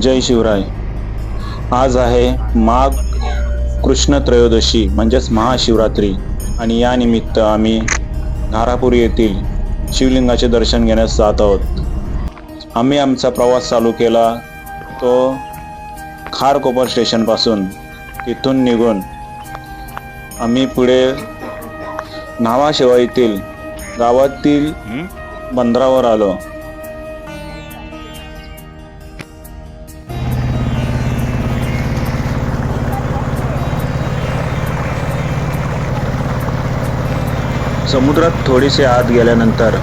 जय शिवराय. आज आहे माघ कृष्ण त्रयोदशी म्हणजेच महाशिवरात्री. आणि या निमित्त आम्ही धारापूर येथील शिवलिंगाचे दर्शन घेण्यास जात आहोत. आम्ही आमचा प्रवास चालू केला तो खारकोपर स्टेशनपासून तिथून निघून आम्ही पुढे न्हावाशेवा येथील गावातील बंदरावर आलो. समुद्रात थोडेसे आत गेल्यानंतर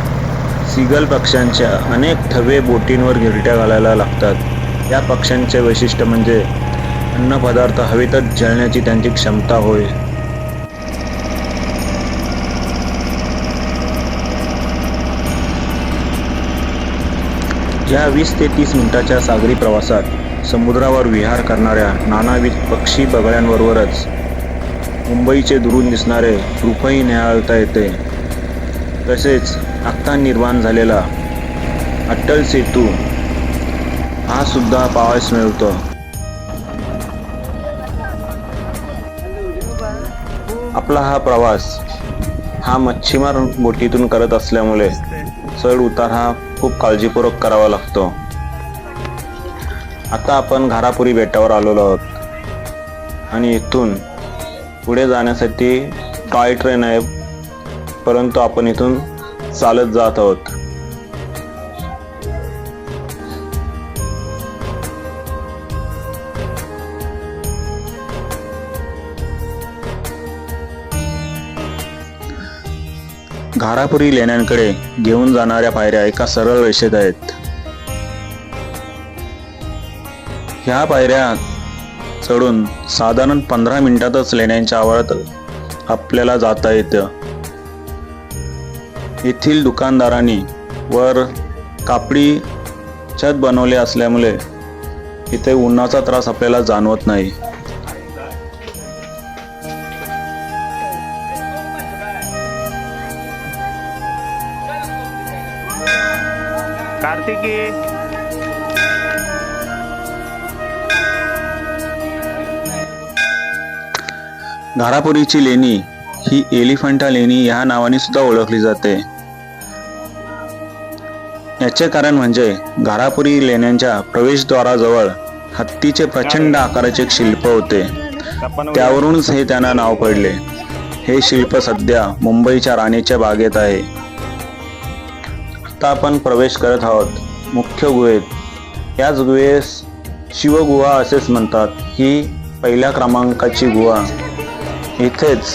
सिगल पक्ष्यांच्या अनेक थवे बोटींवर गिरट्या घालायला लागतात. या पक्ष्यांचे वैशिष्ट्य म्हणजे अन्नपदार्थ हवेतच जळण्याची त्यांची क्षमता होय. या वीस ते तीस मिनिटाच्या सागरी प्रवासात समुद्रावर विहार करणाऱ्या नानाविध पक्षी बगळ्यांबरोबरच मुंबईचे दुरून दिसणारे रूपही न्याहाळता येते. तसेच आत्ता निर्माण झालेला अट्टल सेतू हा सुद्धा पाहायस मिळतो. आपला हा प्रवास हा मच्छीमार बोटीतून करत असल्यामुळे चढ उतार हा खूप काळजीपूर्वक करावा लागतो. आता आपण घारापुरी बेटावर आलेलो आहोत. आणि इथून पुढे जाण्यासाठी टॉय ट्रेन आहे परंतु आपण इथून चालत जात आहोत. घारापुरी लेण्यांकडे घेऊन जाणाऱ्या पायऱ्या एका सरळ रेषेत आहेत. ह्या पायऱ्या चढून साधारण पंधरा मिनिटातच लेण्यांच्या आवारात आपल्याला जाता येतं. येथील दुकानदारांनी वर कापडी छत बनवले असल्यामुळे इथे उन्हाचा त्रास आपल्याला जाणवत नाही. कार्तिकी! घारापुरीची लेणी ही एलिफंटा लेणी ह्या नावाने सुद्धा ओळखली जाते. याचे कारण म्हणजे घारापुरी लेण्यांच्या प्रवेशद्वाराजवळ हत्तीचे प्रचंड आकाराचे एक शिल्प होते. त्यावरूनच हे त्यांना नाव पडले. हे शिल्प सध्या मुंबईच्या राणीच्या बागेत आहे. आता आपण प्रवेश करत आहोत मुख्य गुहेत. याच गुहेस शिवगुहा असेच म्हणतात. ही पहिल्या क्रमांकाची गुहा. इथेच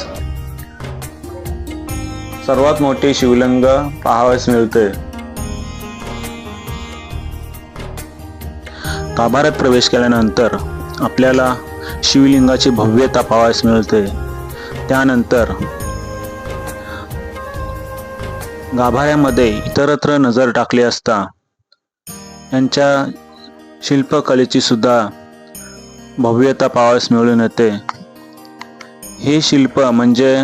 सर्वात मोठे शिवलिंग पाहावयास मिळते. गाभाऱ्यात प्रवेश केल्यानंतर आपल्याला शिवलिंगाची भव्यता पाहावयास मिळते. त्यानंतर गाभाऱ्यामध्ये इतरत्र नजर टाकली असता यांच्या शिल्पकलेची सुद्धा भव्यता पाहावयास मिळून येते. हे शिल्प म्हणजे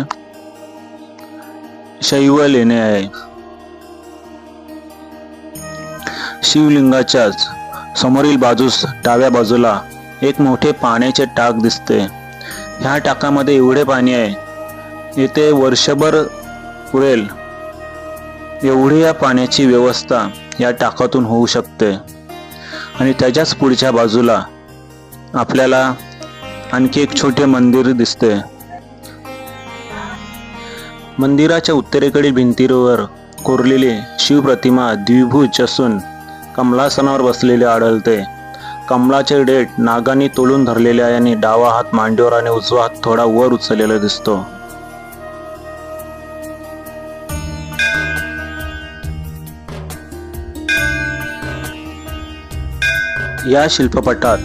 शैव लेणे आहे. शिवलिंगाच्याच समोरील बाजूस डाव्या बाजूला एक मोठे पाण्याचे टाक दिसते. ह्या टाकामध्ये एवढे पाणी आहे. येथे वर्षभर पुरेल. एवढी या पाण्याची व्यवस्था या टाकातून होऊ शकते. आणि त्याच्याच पुढच्या बाजूला आपल्याला आणखी एक छोटे मंदिर दिसते. मंदिराच्या उत्तरेकडील भिंतीवर कोरलेली शिवप्रतिमा द्विभुज असून कमलासनावर बसलेले आढळते. कमलाचे डेट नागांनी तोलून धरलेले आहे आणि डावा हात मांडीवर आणि उजवा हात थोडा वर उचललेला दिसतो. या शिल्पपटात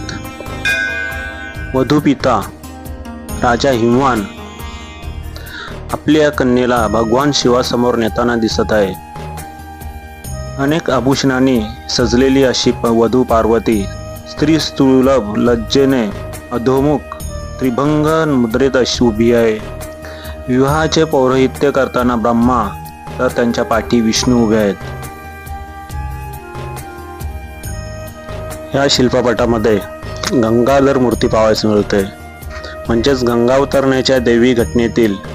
वधूपिता राजा हिमवान आपल्या कन्येला भगवान शिवासमोर नेताना दिसत आहे. अनेक आभूषणांनी सजलेली अशी प- वधू पार्वती स्त्री स्तुलभ लज्जेने अधोमुख त्रिभंग मुद्रेत अशी उभी आहे. विवाहाचे पौरोहित्य करताना ब्रह्मा तर त्यांच्या पाठी विष्णू उभे आहेत. या शिल्पपटामध्ये गंगाधर मूर्ती पाहायला मिळते. म्हणजेच गंगावतरण्याच्या देवी घटनेतील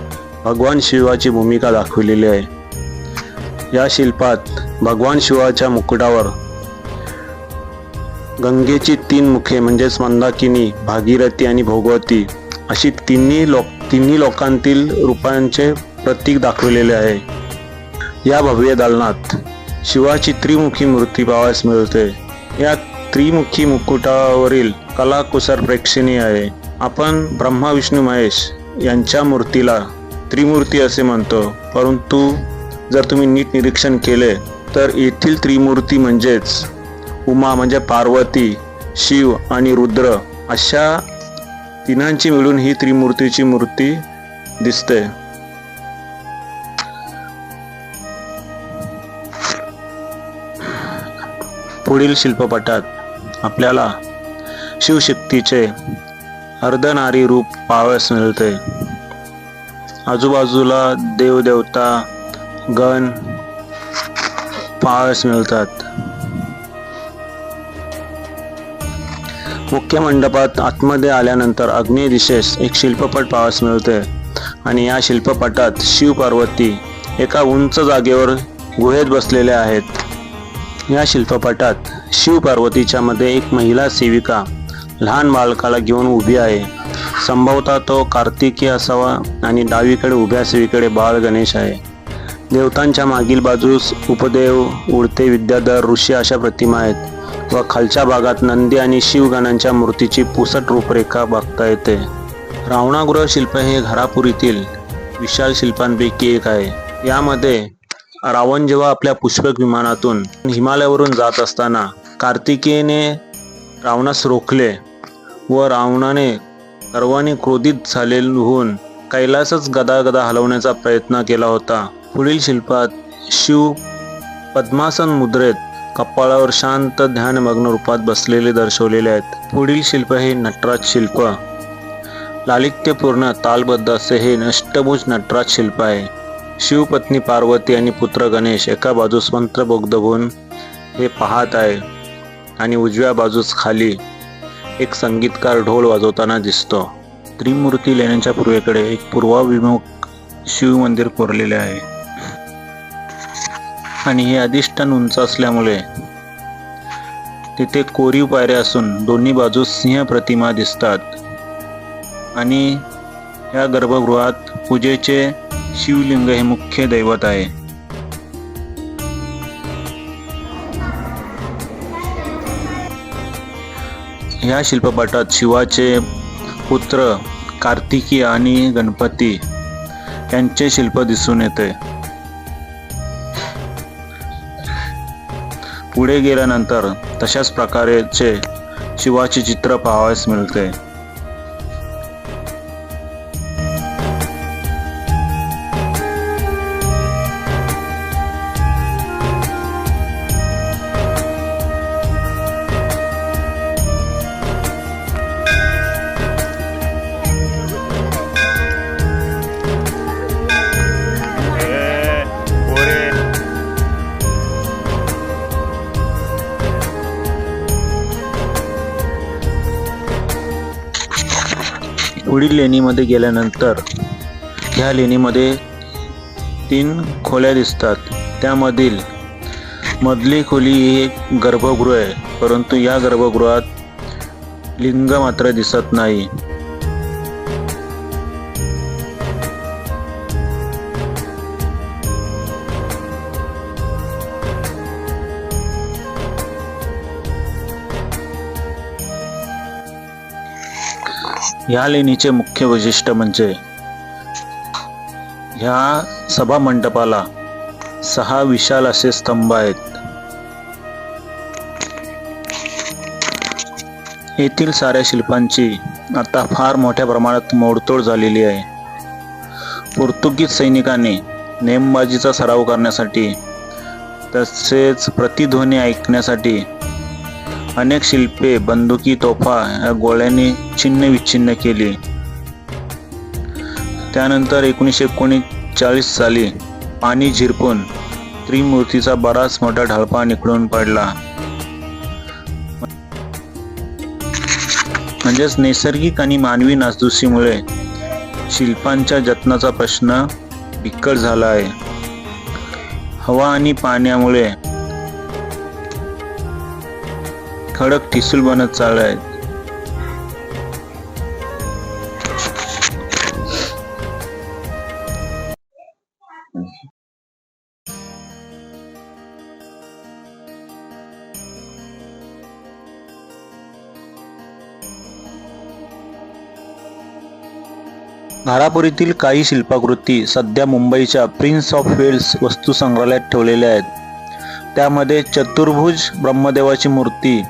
भगवान शिवाची भूमिका दाखवलेली आहे. या शिल्पात भगवान शिवाच्या मुकुटावर गंगेची तीन मुखे म्हणजेच मंदाकिनी भागीरथी आणि भोगवती अशी तिन्ही लोक तिन्ही लोकांतील रूपांचे प्रतीक दाखवलेले आहे. या भव्य दालनात शिवाची त्रिमुखी मूर्ती पाहावयास मिळते. या त्रिमुखी मुकुटावरील कलाकुसर प्रेक्षणीय आहे. आपण ब्रह्मा विष्णू महेश यांच्या मूर्तीला त्रिमूर्ती असे म्हणतो. परंतु जर तुम्ही नीट निरीक्षण केले तर येथील त्रिमूर्ती म्हणजेच उमा म्हणजे पार्वती शिव आणि रुद्र अशा तिन्हांची मिळून ही त्रिमूर्तीची मूर्ती दिसते. पुढील शिल्पपटात आपल्याला शिवशक्तीचे अर्धनारी रूप पावस मिळते. आजूबाजूला देवदेवता गण पाळस मिळतात. मुख्य मंडपात आतमध्ये आल्यानंतर अग्नी दिशेस एक शिल्पपट पाहावयास मिळते आणि या शिल्पपटात शिव पार्वती एका उंच जागेवर गुहेत बसलेल्या आहेत. या शिल्पपटात शिव पार्वतीच्या मध्ये एक महिला सेविका लहान बालकाला घेऊन उभी आहे. संभवता तो कार्तिकी असावा आणि डावीकडे उभ्या सेवीकडे बाळ गणेश आहे. देवतांच्या मागील बाजूस उपदेव उडते विद्याधर ऋषी अशा प्रतिमा आहेत व खालच्या भागात नंदी आणि शिवगणांच्या मूर्तीची पुसट रूपरेखा बघता येते. रावणागृह शिल्प हे घरापुरीतील विशाल शिल्पांपैकी एक आहे. यामध्ये रावण जेव्हा आपल्या पुष्पक विमानातून हिमालयावरून जात असताना कार्तिकेयने रावणास रोखले व रावणाने सर्वांनी क्रोधित झालेल होऊन कैलासच गदागदा हलवण्याचा प्रयत्न केला होता. पुढील शिल्पात शिव पद्मासन मुद्रेत कपाळावर शांत ध्यानमग्न रूपात बसलेले दर्शवलेले आहेत. पुढील शिल्प हे नटराज शिल्प. लालित्यपूर्ण तालबद्ध असे हे नष्टभुज नटराज शिल्प आहे. शिवपत्नी पार्वती आणि पुत्र गणेश एका बाजूस मंत्रबोग्ध होऊन हे पाहत आहे आणि उजव्या बाजूस खाली एक संगीतकार ढोल वाजवताना दिसतो. त्रिमूर्ती लेण्यांच्या पूर्वेकडे एक पूर्वाभिमुख शिव मंदिर कोरलेले आहे. आणि हे अधिष्ठान उंच असल्यामुळे तिथे कोरीव पायऱ्या असून दोन्ही बाजूस सिंह प्रतिमा दिसतात. आणि या गर्भगृहात पूजेचे शिवलिंग हे मुख्य दैवत आहे. या शिल्पपटात शिवाचे पुत्र कार्तिकी आणि गणपती यांचे शिल्प दिसून येते. पुढे गेल्यानंतर तशाच प्रकारेचे शिवाचे चित्र पाहावयास मिळते. पुढील लेणीमध्ये गेल्यानंतर ह्या लेणीमध्ये तीन खोल्या दिसतात. त्यामधील मधली खोली ही एक गर्भगृह आहे परंतु या गर्भगृहात लिंग मात्र दिसत नाही. ह्या लेणीचे मुख्य वैशिष्ट्य म्हणजे ह्या सभा मंडपाला सहा विशाल असे स्तंभ आहेत. येथील साऱ्या शिल्पांची आता फार मोठ्या प्रमाणात मोडतोड झालेली आहे. पोर्तुगीज सैनिकांनी नेमबाजीचा सराव करण्यासाठी तसेच प्रतिध्वनी ऐकण्यासाठी अनेक शिल्पे बंदुकी तोफा या गोळ्यांनी छिन्न विच्छिन्न केली. त्यानंतर एकोणीसशे एकोणचाळीस साली पाणी झिरपून त्रिमूर्तीचा बराच मोठा ढालपा निखळून पडला. म्हणजेच नैसर्गिक आणि मानवी नासधुसीमुळे शिल्पांच्या जतनाचा प्रश्न बिकट झाला आहे. हवा आणि पाण्यामुळे खडक ठिसूल बनत चालले आहेत. घारापुरीतील काही शिल्पाकृती सध्या मुंबईच्या प्रिन्स ऑफ वेल्स वस्तू संग्रहालयात ठेवलेल्या आहेत. त्यामध्ये चतुर्भुज ब्रह्मदेवाची मूर्ती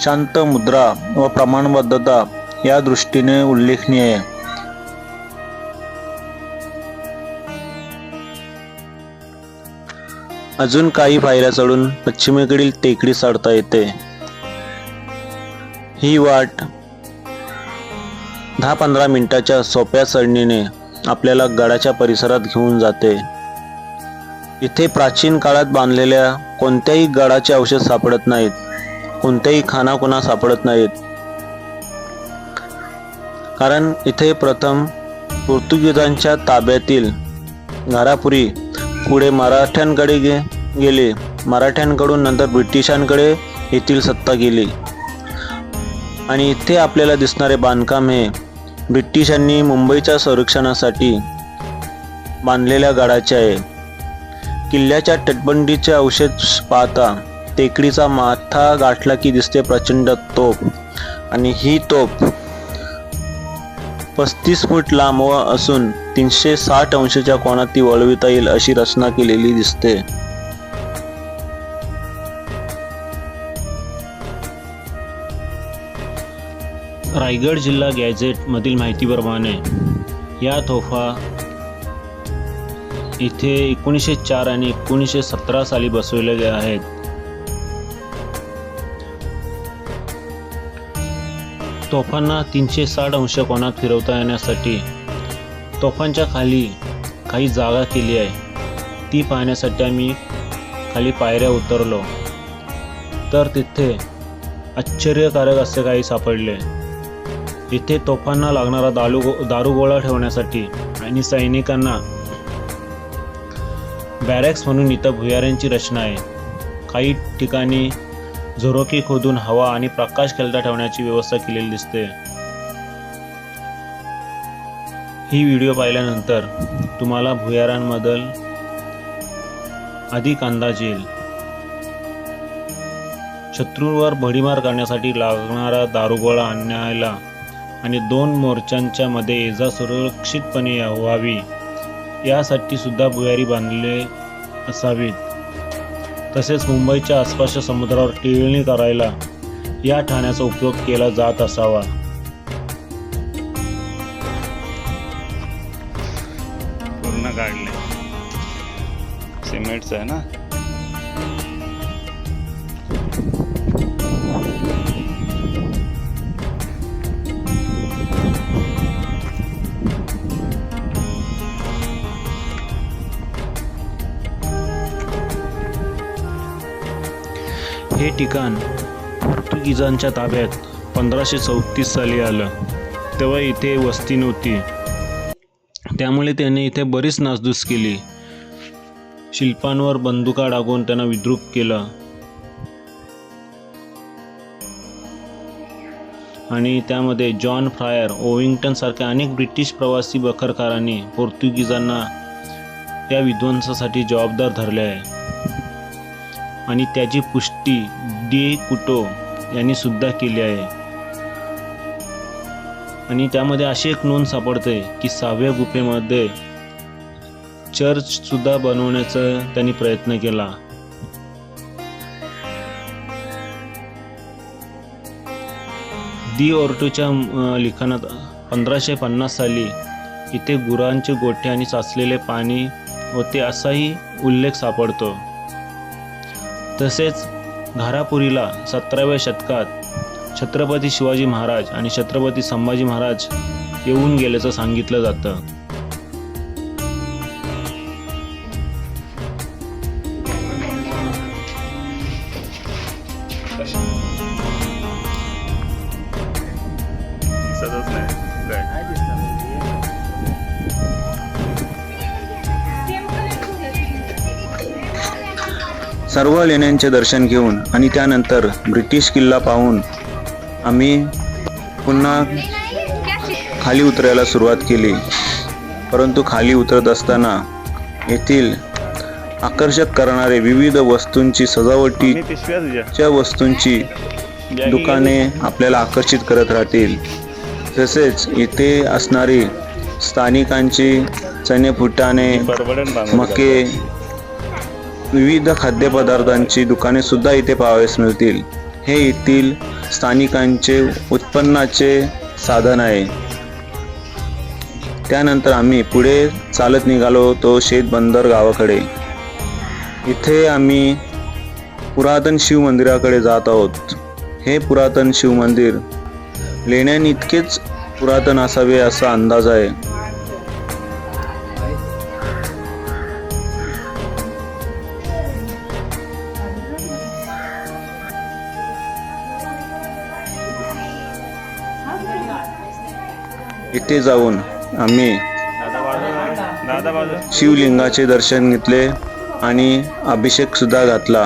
शांत मुद्रा व प्रमाणबद्धता या दृष्टीने उल्लेखनीय आहे. अजून काही पायऱ्या चढून पश्चिमेकडील टेकडी चढता येते. ही वाट दहा पंधरा मिनिटाच्या सोप्या चढणीने आपल्याला गडाच्या परिसरात घेऊन जाते. इथे प्राचीन काळात बांधलेल्या कोणत्याही गडाचे अवशेष सापडत नाहीत. कोणत्याही खानाखुणा सापडत नाहीत. कारण इथे प्रथम पोर्तुगीजांच्या ताब्यातील घारापुरी पुढे मराठ्यांकडे गे गेले. मराठ्यांकडून नंतर ब्रिटिशांकडे येथील सत्ता गेली. आणि इथे आपल्याला दिसणारे बांधकाम हे ब्रिटिशांनी मुंबईच्या संरक्षणासाठी बांधलेल्या गडाचे आहे. किल्ल्याच्या तटबंदीचे अवशेष पाहता टेकडीचा माथा गाठला की दिसते प्रचंड तोप. आणि ही तोप पस्तीस फूट लांब असून तीनशे साठ अंशाच्या कोणात ती वळविता येईल अशी रचना केलेली दिसते. रायगड जिल्हा गॅझेट मधील माहितीप्रमाणे या तोफा इथे एकोणीसशे चार आणि एकोणीसशे सतरा साली बसवल्या गेल्या आहेत. तोफांना तीनशे साठ अंश कोणात फिरवता येण्यासाठी तोफांच्या खाली काही जागा केली आहे. ती पाहण्यासाठी आम्ही खाली पायऱ्या उतरलो. तर तिथे आश्चर्यकारक असे काही सापडले. इथे तोफांना लागणारा दारू दारुगोळा ठेवण्यासाठी आणि सैनिकांना बॅरेक्स म्हणून इथं भुयाऱ्यांची रचना आहे. काही ठिकाणी झोरोकी खोदून हवा आणि प्रकाश खेळता ठेवण्याची व्यवस्था केलेली दिसते. ही व्हिडिओ पाहिल्यानंतर तुम्हाला भुयारांबद्दल अधिक अंदाज येईल. शत्रूवर भडीमार करण्यासाठी लागणारा दारुगोळा आणायला आणि दोन मोर्चांच्या मध्ये एजा सुरक्षितपणे व्हावी यासाठी सुद्धा भुयारी बांधले असावीत. तसेच मुंबईच्या आसपासच्या समुद्रावर टिळणी करायला या ठाण्याचा उपयोग केला जात असावा. पूर्ण काढले सिमेंटचं आहे ना? हे ठिकाण पोर्तुगीजांच्या ताब्यात पंधराशे चौतीस साली आलं. तेव्हा इथे वस्ती नव्हती. त्यामुळे त्याने इथे बरीच नासधूस केली. शिल्पांवर बंदुका डागून त्यांना विद्रूप केलं. आणि त्यामध्ये जॉन फ्रायर ओविंग्टन सारख्या अनेक ब्रिटिश प्रवासी बखरकारांनी पोर्तुगीजांना या विध्वंसासाठी जबाबदार धरले आहे. आणि त्याची पुष्टी डी कुटो यांनी सुद्धा केली आहे. आणि त्यामध्ये अशी एक नोंद सापडते की सहाव्या गुफेमध्ये चर्च सुद्धा बनवण्याचा त्यांनी प्रयत्न केला. दी ओर्टोच्या लिखाणात पंधराशे पन्नास साली इथे गुरांचे गोठे आणि साचलेले पाणी होते असाही उल्लेख सापडतो. तसेच घारापुरीला सतराव्या शतकात छत्रपती शिवाजी महाराज आणि छत्रपती संभाजी महाराज येऊन गेल्याचं सांगितलं जातं. सर्व लेण्यांचे दर्शन घेऊन आणि त्यानंतर ब्रिटिश किल्ला पाहून आम्ही पुन्हा खाली उतरायला सुरुवात केली. परंतु खाली उतरत असताना येथील आकर्षक करणारे विविध वस्तूंची सजावटीच्या वस्तूंची दुकाने आपल्याला आकर्षित करत राहतील. तसेच इथे असणारी स्थानिकांची चणे फुटाणे. मके विविध खाद्यपदार्थांची दुकाने सुद्धा इथे पाहावयास मिळतील. हे येथील स्थानिकांचे उत्पन्नाचे साधन आहे. त्यानंतर आम्ही पुढे चालत निघालो तो शेत बंदर गावाकडे. इथे आम्ही पुरातन शिव मंदिराकडे जात आहोत. हे पुरातन शिव मंदिर इतकेच पुरातन असावे असा अंदाज आहे. इथे जाऊन आम्ही शिवलिंगाचे दर्शन घेतले आणि अभिषेक सुद्धा घातला.